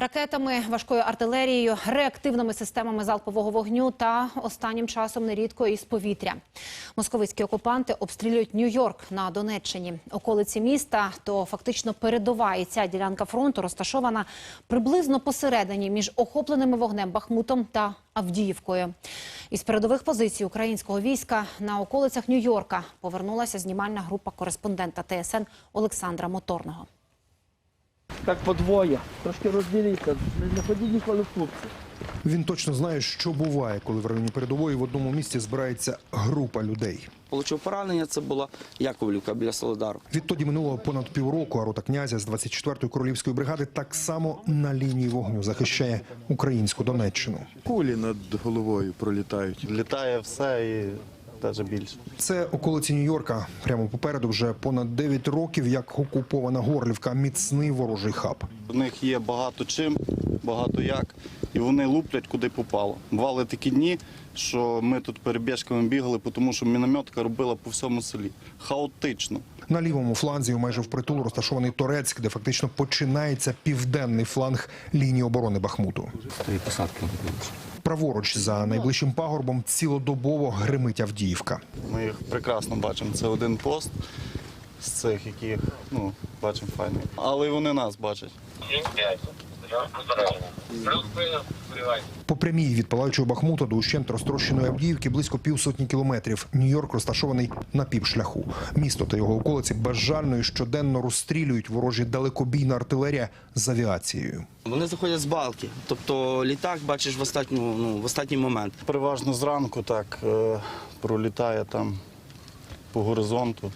Ракетами, важкою артилерією, реактивними системами залпового вогню та останнім часом нерідко із повітря. Московицькі окупанти обстрілюють Нью-Йорк на Донеччині. Околиці міста то фактично передова і ця ділянка фронту розташована приблизно посередині між охопленими вогнем Бахмутом та Авдіївкою. Із передових позицій українського війська на околицях Нью-Йорка повернулася знімальна група кореспондента ТСН Олександра Моторного. Так подвоє. Трошки розділіться. Не заходіть ніколи в клубці. Він точно знає, що буває, коли в районі передової в одному місці збирається група людей. Получив поранення, це була Яковлівка біля Солидару. Відтоді минуло понад півроку, а рота князя з 24-ї королівської бригади так само на лінії вогню захищає українську Донеччину. Кулі над головою пролітають. Літає все і навіть більше. Це околиці Нью-Йорка. Прямо попереду вже понад 9 років, як окупована Горлівка, міцний ворожий хаб. У них є багато чим, багато як, і вони луплять куди попало. Бували такі дні, що ми тут перебіжками бігали, тому що мінометка робила по всьому селі. Хаотично. На лівому фланзі, майже впритул, розташований Торецьк, де фактично починається південний фланг лінії оборони Бахмуту. Праворуч за найближчим пагорбом цілодобово гримить Авдіївка. Ми їх прекрасно бачимо. Це один пост з цих, яких ну, бачимо файний. Але й вони нас бачать. По прямій від палаючого Бахмута до ущент розтрощеної Авдіївки близько півсотні кілометрів. Нью-Йорк розташований на півшляху. Місто та його околиці безжально і щоденно розстрілюють ворожі далекобійна артилерія з авіацією. Вони заходять з балки. Тобто літак бачиш в останню, ну, в останній момент. Переважно зранку так е, пролітає там по горизонту,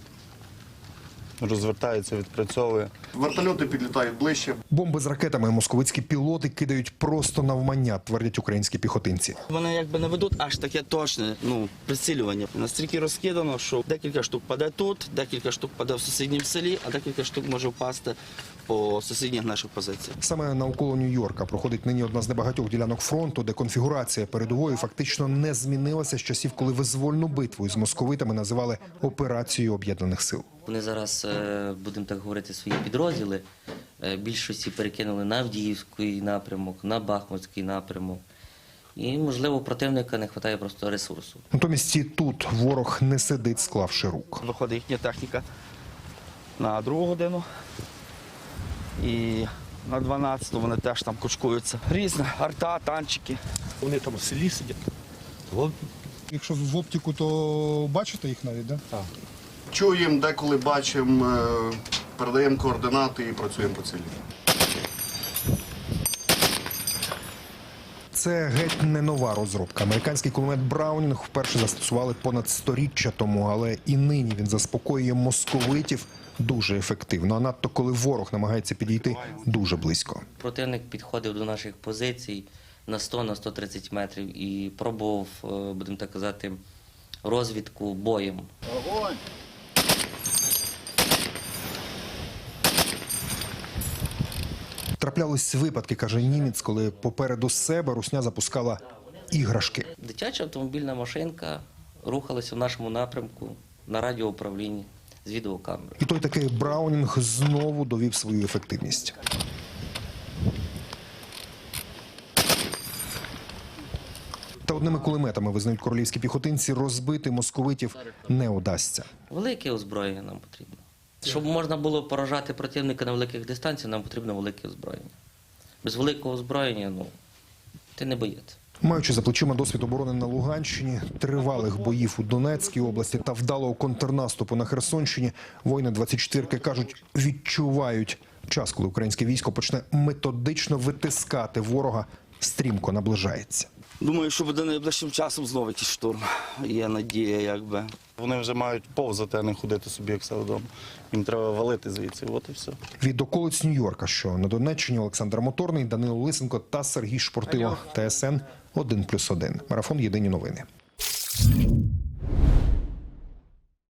розвертається, відпрацьовує. Вертольоти підлітають ближче. Бомби з ракетами московицькі пілоти кидають просто навмання, твердять українські піхотинці. Вони якби не ведуть аж таке точне ну, прицілювання. Настільки розкидано, що декілька штук паде тут, декілька штук паде в сусідньому селі, а декілька штук може впасти по сусідніх наших позиціях. Саме навколо Нью-Йорка проходить нині одна з небагатьох ділянок фронту, де конфігурація передової фактично не змінилася з часів, коли визвольну битву із московитами називали операцією об'єднаних сил. Вони зараз, е, будемо так говорити, свої підрозділи е, більшості перекинули на Авдіївський напрямок, на Бахмутський напрямок. І, можливо, противника не вистачає просто ресурсу. Натомість і тут ворог не сидить, склавши рук. Виходить їхня техніка на другу годину. І на 12 вони теж там кучкуються. Різне, арта, танчики. Вони там в селі сидять. Якщо в оптику, то бачите їх навіть, так? да? Чуємо, деколи бачимо, е, передаємо координати і працюємо по цілі. Це геть не нова розробка. Американський кулемет Браунінг вперше застосували понад сторіччя тому, але і нині він заспокоює московитів дуже ефективно. А надто коли ворог намагається підійти дуже близько. Противник підходив до наших позицій на 100-130 метрів і пробував, е, будемо так казати, розвідку боєм. Траплялись випадки, каже німець, коли попереду себе русня запускала іграшки. Дитяча автомобільна машинка рухалася в нашому напрямку на радіоуправлінні з відеокамери. І той такий Браунінг знову довів свою ефективність. Та одними кулеметами визнають королівські піхотинці, розбити московитів не удасться. Велике озброєння нам потрібно. Щоб можна було поражати противника на великих дистанціях, нам потрібно велике озброєння. Без великого озброєння, ну, ти не боєць. Маючи за плечима досвід оборони на Луганщині, тривалих боїв у Донецькій області та вдалого контрнаступу на Херсонщині, воїни 24-ки кажуть, відчувають час, коли українське військо почне методично витискати ворога, стрімко наближається. Думаю, що буде найближчим часом знову якийсь штурм. Є надія, якби. Вони вже мають повзати, а не ходити собі, як все вдома. Їм треба валити звідси, от і все. Від околиць Нью-Йорка, що на Донеччині Олександр Моторний, Данило Лисенко та Сергій Шпортило. ТСН 1+,1. Марафон Єдині новини.